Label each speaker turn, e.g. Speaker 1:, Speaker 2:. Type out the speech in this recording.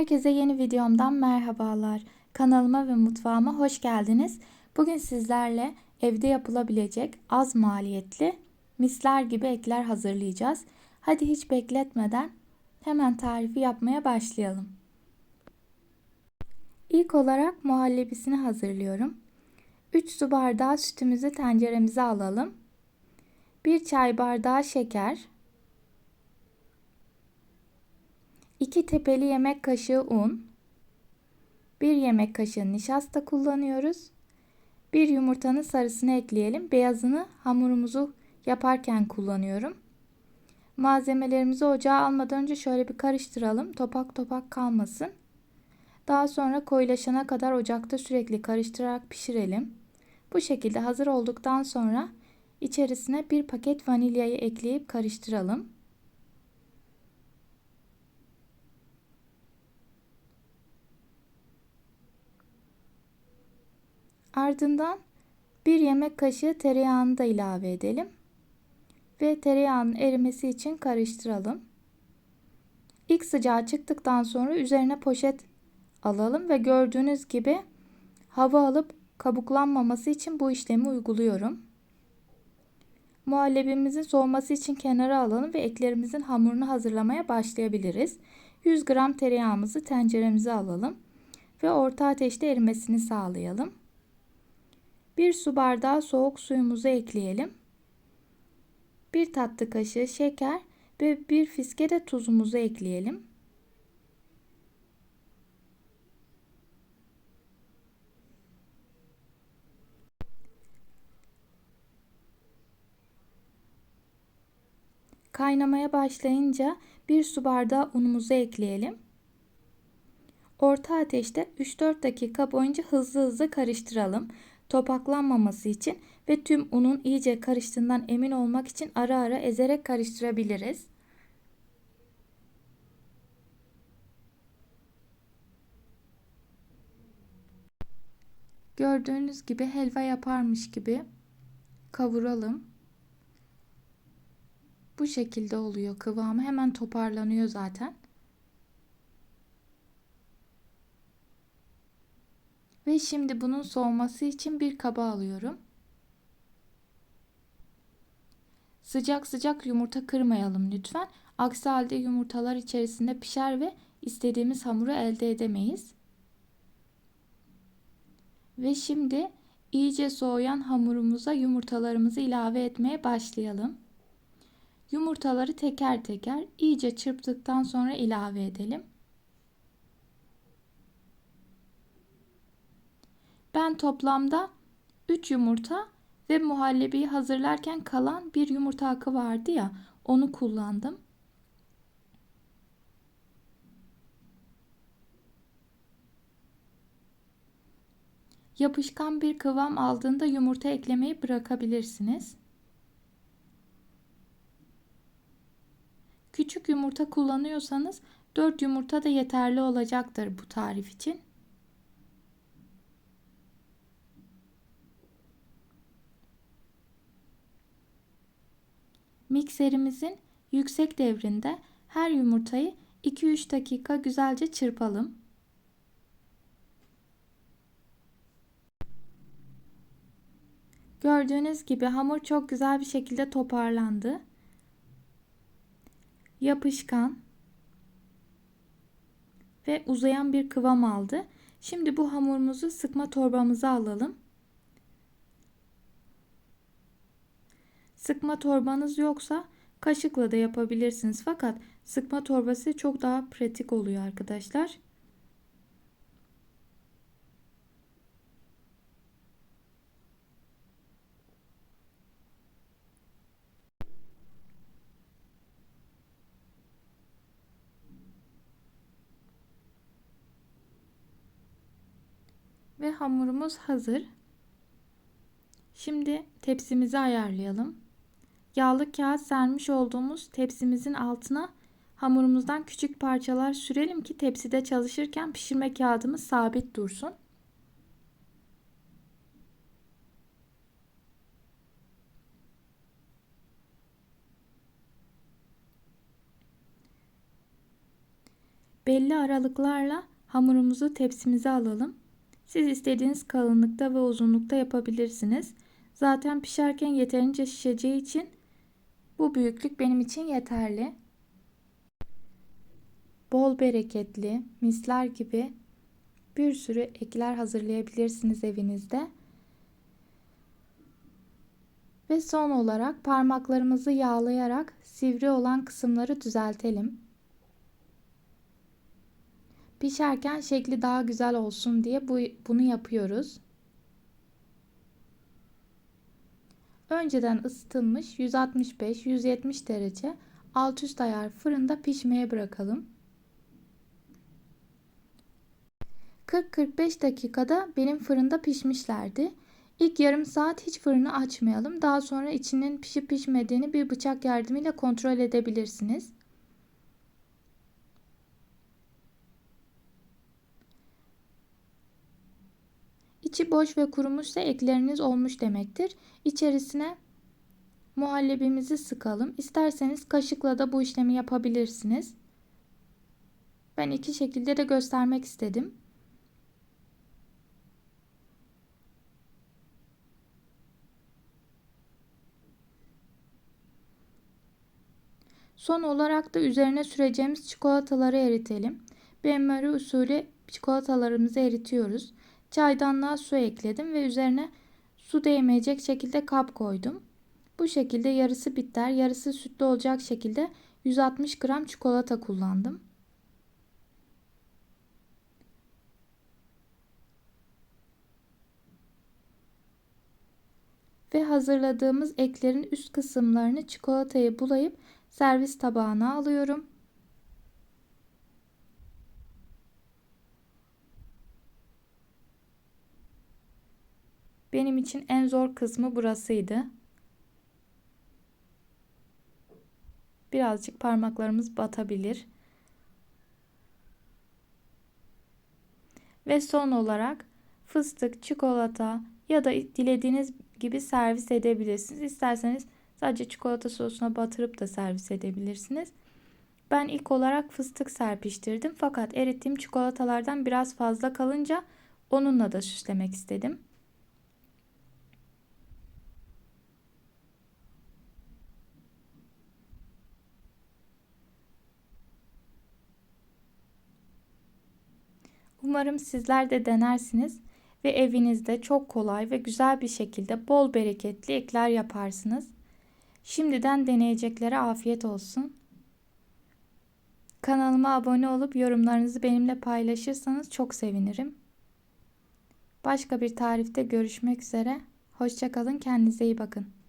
Speaker 1: Herkese yeni videomdan merhabalar. Kanalıma ve mutfağıma hoş geldiniz. Bugün sizlerle evde yapılabilecek az maliyetli misler gibi ekler hazırlayacağız. Hadi hiç bekletmeden hemen tarifi yapmaya başlayalım. İlk olarak muhallebisini hazırlıyorum. 3 su bardağı sütümüzü tenceremize alalım. 1 çay bardağı şeker, 2 tepeli yemek kaşığı un, 1 yemek kaşığı nişasta kullanıyoruz. 1 yumurtanın sarısını ekleyelim. Beyazını hamurumuzu yaparken kullanıyorum. Malzemelerimizi ocağa almadan önce şöyle bir karıştıralım. Topak topak kalmasın. Daha sonra koyulaşana kadar ocakta sürekli karıştırarak pişirelim. Bu şekilde hazır olduktan sonra içerisine bir paket vanilyayı ekleyip karıştıralım. Ardından bir yemek kaşığı tereyağını da ilave edelim. Ve tereyağının erimesi için karıştıralım. İlk sıcağı çıktıktan sonra üzerine poşet alalım ve gördüğünüz gibi hava alıp kabuklanmaması için bu işlemi uyguluyorum. Muhallebimizin soğuması için kenara alalım ve eklerimizin hamurunu hazırlamaya başlayabiliriz. 100 gram tereyağımızı tenceremize alalım ve orta ateşte erimesini sağlayalım. 1 su bardağı soğuk suyumuzu ekleyelim. 1 tatlı kaşığı şeker ve 1 fiske de tuzumuzu ekleyelim. Kaynamaya başlayınca 1 su bardağı unumuzu ekleyelim. Orta ateşte 3-4 dakika boyunca hızlı hızlı karıştıralım topaklanmaması için ve tüm unun iyice karıştığından emin olmak için ara ara ezerek karıştırabiliriz. Gördüğünüz gibi helva yaparmış gibi kavuralım. Bu şekilde oluyor kıvamı hemen toparlanıyor zaten. Ve şimdi bunun soğuması için bir kaba alıyorum. Sıcak sıcak yumurta kırmayalım lütfen. Aksi halde yumurtalar içerisinde pişer ve istediğimiz hamuru elde edemeyiz. Ve şimdi iyice soğuyan hamurumuza yumurtalarımızı ilave etmeye başlayalım. Yumurtaları teker teker iyice çırptıktan sonra ilave edelim. Ben toplamda 3 yumurta ve muhallebiyi hazırlarken kalan bir yumurta akı vardı ya onu kullandım. Yapışkan bir kıvam aldığında yumurta eklemeyi bırakabilirsiniz. Küçük yumurta kullanıyorsanız 4 yumurta da yeterli olacaktır bu tarif için. Mikserimizin yüksek devrinde her yumurtayı 2-3 dakika güzelce çırpalım. Gördüğünüz gibi hamur çok güzel bir şekilde toparlandı. Yapışkan ve uzayan bir kıvam aldı. Şimdi bu hamurumuzu sıkma torbamıza alalım. Sıkma torbanız yoksa kaşıkla da yapabilirsiniz. Fakat sıkma torbası çok daha pratik oluyor arkadaşlar. Ve hamurumuz hazır. Şimdi tepsimizi ayarlayalım. Yağlı kağıt sermiş olduğumuz tepsimizin altına hamurumuzdan küçük parçalar sürelim ki tepside çalışırken pişirme kağıdımız sabit dursun. Belli aralıklarla hamurumuzu tepsimize alalım. Siz istediğiniz kalınlıkta ve uzunlukta yapabilirsiniz. Zaten pişerken yeterince şişeceği için bu büyüklük benim için yeterli. Bol bereketli, misler gibi bir sürü ekler hazırlayabilirsiniz evinizde. Ve son olarak parmaklarımızı yağlayarak sivri olan kısımları düzeltelim. Pişerken şekli daha güzel olsun diye bu, bunu yapıyoruz. Önceden ısıtılmış 165-170 derece alt üst ayar fırında pişmeye bırakalım. 40-45 dakikada benim fırında pişmişlerdi. İlk yarım saat hiç fırını açmayalım. Daha sonra içinin pişip pişmediğini bir bıçak yardımıyla kontrol edebilirsiniz. İçi boş ve kurumuşsa ekleriniz olmuş demektir. İçerisine muhallebimizi sıkalım. İsterseniz kaşıkla da bu işlemi yapabilirsiniz. Ben iki şekilde de göstermek istedim. Son olarak da üzerine süreceğimiz çikolataları eritelim. Benmari usulü çikolatalarımızı eritiyoruz. Çaydanlığa su ekledim ve üzerine su değmeyecek şekilde kap koydum. Bu şekilde yarısı bitter, yarısı sütlü olacak şekilde 160 gram çikolata kullandım. Ve hazırladığımız eklerin üst kısımlarını çikolatayı bulayıp servis tabağına alıyorum. Benim için en zor kısmı burasıydı. Birazcık parmaklarımız batabilir. Ve son olarak fıstık, çikolata ya da dilediğiniz gibi servis edebilirsiniz. İsterseniz sadece çikolata sosuna batırıp da servis edebilirsiniz. Ben ilk olarak fıstık serpiştirdim fakat erittiğim çikolatalardan biraz fazla kalınca onunla da süslemek istedim. Umarım sizler de denersiniz ve evinizde çok kolay ve güzel bir şekilde bol bereketli ekler yaparsınız. Şimdiden deneyeceklere afiyet olsun. Kanalıma abone olup yorumlarınızı benimle paylaşırsanız çok sevinirim. Başka bir tarifte görüşmek üzere. Hoşçakalın, kendinize iyi bakın.